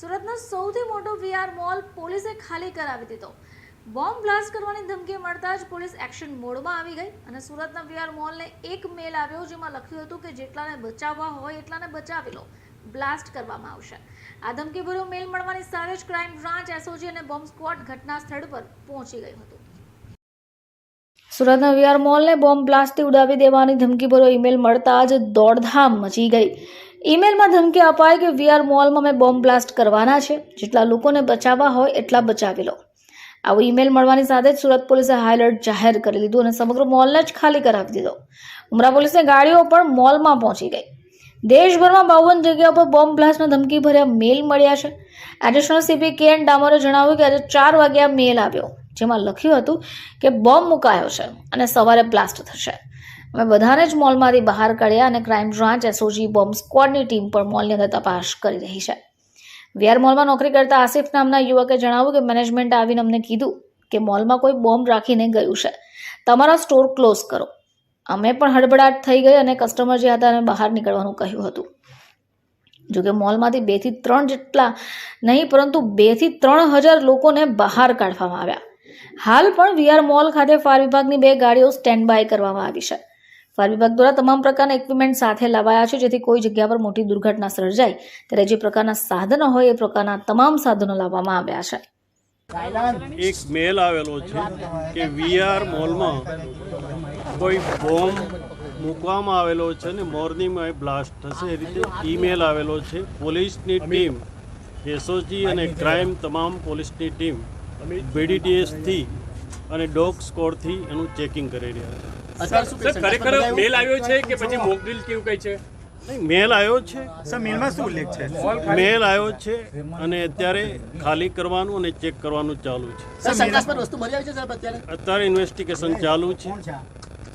સુરતનો સૌથી મોટો વીઆર મોલ પોલીસે ખાલી કરાવી દીધો. બોમ્બ બ્લાસ્ટ કરવાની ધમકી મળતા જ પોલીસ એક્શન મોડમાં આવી ગઈ અને સુરતના વીઆર મોલને એક મેલ આવ્યો જેમાં લખ્યું હતું કે જેટલાને બચાવવા હોય એટલાને બચાવી લો. બ્લાસ્ટ કરવામાં આવશે. આ ધમકીભર્યો મેલ મળવાની સાથે જ ક્રાઇમ બ્રાન્ચ, એસઓજી અને બોમ્બ સ્ક્વોડ ઘટના સ્થળ પર પહોંચી ગયું હતું. સુરતના વીઆર મોલને બોમ્બ બ્લાસ્ટથી ઉડાવી દેવાની ધમકીભર્યો ઈમેલ મળતા જ દોડધામ મચી ગઈ. ઈમેલમાં ધમકી અપાય કે વીઆર મોલમાં અમે બોમ્બ બ્લાસ્ટ કરવાના છે. જેટલા લોકોને બચાવવા હોય એટલા બચાવી લો. આવો ઈમેલ મળવાની સાથે જ સુરત પોલીસે હાઈલર્ટ જાહેર કરી દીધું અને સમગ્ર મોલને જ ખાલી કરાવી દીધો. ઉમરા પોલીસની ગાડીઓ પણ મોલમાં પહોંચી ગઈ. દેશભરમાં બાવન જગ્યા પર બોમ્બ બ્લાસ્ટના ધમકી ભર્યા મેલ મળ્યા છે. એડિશનલ સીપી કે એન ડામોરે જણાવ્યું કે આજે ચાર વાગ્યા મેલ આવ્યો, જેમાં લખ્યું હતું કે બોમ્બ મુકાયો છે અને સવારે બ્લાસ્ટ થશે. અમે બધાને જ મોલમાંથી બહાર કાઢ્યા અને ક્રાઇમ બ્રાન્ચ એસઓજી બોમ્બ સ્ક્વોડની ટીમ પણ મોલની અંદર તપાસ કરી રહી છે. વીઆર મોલમાં નોકરી કરતા આસિફ નામના યુવકે જણાવ્યું કે મેનેજમેન્ટ આવીને અમને કીધું કે મોલમાં કોઈ બોમ્બ રાખીને ગયું છે. તમારા સ્ટોર ક્લોઝ કરો. અમે પણ હડબડાટ થઈ ગઈ અને કસ્ટમર જે હતા એને બહાર નીકળવાનું કહ્યું હતું. જોકે મોલમાંથી બેથી ત્રણ જેટલા નહીં, પરંતુ બેથી ત્રણ હજાર લોકોને બહાર કાઢવામાં આવ્યા. હાલ પણ વીઆર મોલ ખાતે ફાયર વિભાગની બે ગાડીઓ સ્ટેન્ડ બાય કરવામાં આવી છે. ફાયર વિભાગ દ્વારા તમામ પ્રકારના ઇક્વિપમેન્ટ સાથે લવાયા છે, જેથી કોઈ જગ્યા પર મોટી દુર્ઘટના સર્જાય. ત્યારે જે પ્રકારના સાધનો હોય, એ પ્રકારના તમામ સાધનો લાવવામાં આવ્યા છે. એક મેલ આવેલો છે કે વીઆર મોલમાં કોઈ બોમ્બ મૂકવામાં આવેલો છે ને મોર્નિંગમાં બ્લાસ્ટ થશે. એ રીતે ઈમેલ આવેલો છે. પોલીસની ટીમ, એસઓજી અને ક્રાઇમ તમામ પોલીસની ટીમ બીડીટીએસથી અને ડોગ સ્કોડથી એનું ચેકિંગ કરી રહ્યા છે. ખરેખર મેલ આવ્યો છે કે પછી મોકડ્રીલ કેવું કઈ છે? મેલ આવ્યો છે. સર મેલમાં શું ઉલ્લેખ છે? મેલ આવ્યો છે અને અત્યારે ખાલી કરવાનું અને ચેક કરવાનું ચાલુ છે. સર શંકાસ્પદ વસ્તુ મળી આવી છે સાહેબ અત્યારે? અત્યારે ઇન્વેસ્ટિગેશન ચાલુ છે.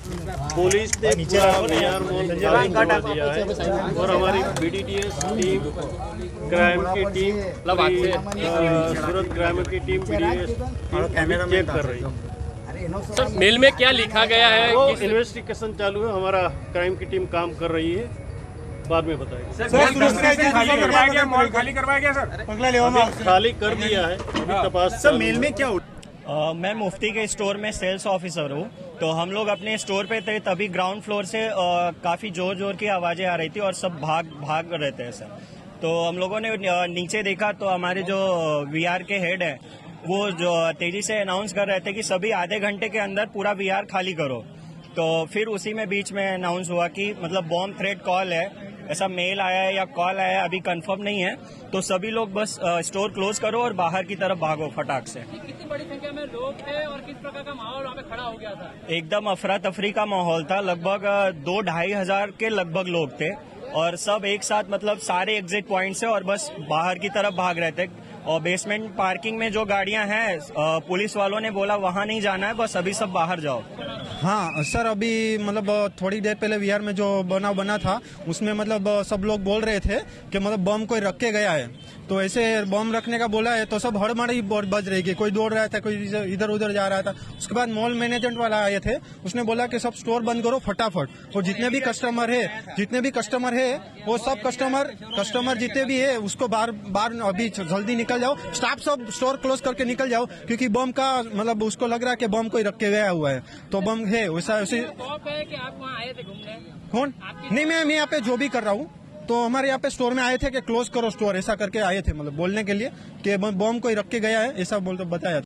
पुलिस ने पूरा और हमारी बीडीडीएस टीम क्राइम की टीम सूरत क्राइम की टीम बीडीएस चेक कर रही सर मेल में क्या लिखा गया है तो किस- इन्वेस्टिगेशन चालू है हमारा क्राइम की टीम काम कर रही है बाद में बताएँगे खाली करवाया गया खाली करवाया गया सर पगला लेवा अभी खाली कर दिया है अभी तपास सर मेल में क्या मैं मुफ्ती के स्टोर में सेल्स ऑफिसर हूँ। तो हम लोग अपने स्टोर पे थे तभी ग्राउंड फ्लोर से अ, काफ़ी ज़ोर ज़ोर की आवाज़ें आ रही थी और सब भाग भाग रहे थे सर तो हम लोगों ने नीचे देखा तो हमारे जो वीआर के हेड है वो जो तेज़ी से अनाउंस कर रहे थे कि सभी आधे घंटे के अंदर पूरा वीआर खाली करो। तो फिर उसी में बीच में अनाउंस हुआ कि मतलब बॉम्ब थ्रेट कॉल है। ऐसा मेल आया है या कॉल आया है अभी कंफर्म नहीं है। तो सभी लोग बस स्टोर क्लोज करो और बाहर की तरफ़ भागो फटाक से। कितनी बड़ी संख्या में लोग थे और किस प्रकार का माहौल वहाँ पे खड़ा हो गया था? एकदम अफरा तफरी का माहौल था। लगभग दो ढाई हज़ार के लगभग लोग थे और सब एक साथ मतलब सारे एग्जिट पॉइंट से और बस बाहर की तरफ़ भाग रहे थे। और बेसमेंट पार्किंग में जो गाड़ियाँ हैं पुलिस वालों ने बोला, वहाँ नहीं जाना है, बस अभी सब बाहर जाओ। हाँ सर, अभी मतलब थोड़ी देर पहले वीआर में जो बनाव बना था, उसमें मतलब सब लोग बोल रहे थे कि मतलब बम कोई रख के गया है। तो ऐसे बम रखने का बोला है तो सब हड़बड़ी बज रही थी कोई दौड़ रहा था, कोई इधर उधर जा रहा था। उसके बाद मॉल मैनेजमेंट वाला आए थे, उसने बोला कि सब स्टोर बंद करो फटाफट। और जितने भी कस्टमर है, जितने भी कस्टमर है, वो सब कस्टमर कस्टमर जितने भी है, उसको बार बाहर अभी जल्दी निकल जाओ स्टाफ सब स्टोर क्लोज करके निकल जाओ क्योंकि बम का मतलब उसको लग रहा है कि बम कोई रख के गया हुआ है। तो बम है वैसा वैसे खौफ है कि आप वहाँ आए थे घूमने? कौन? नहीं मैं मैं यहाँ पे जो भी कर रहा हूँ तो हमारे यहाँ पे स्टोर में आए थे कि क्लोज करो स्टोर ऐसा करके आए थे मतलब बोलने के लिए कि बम कोई रख के गया है ऐसा बोल तो बताया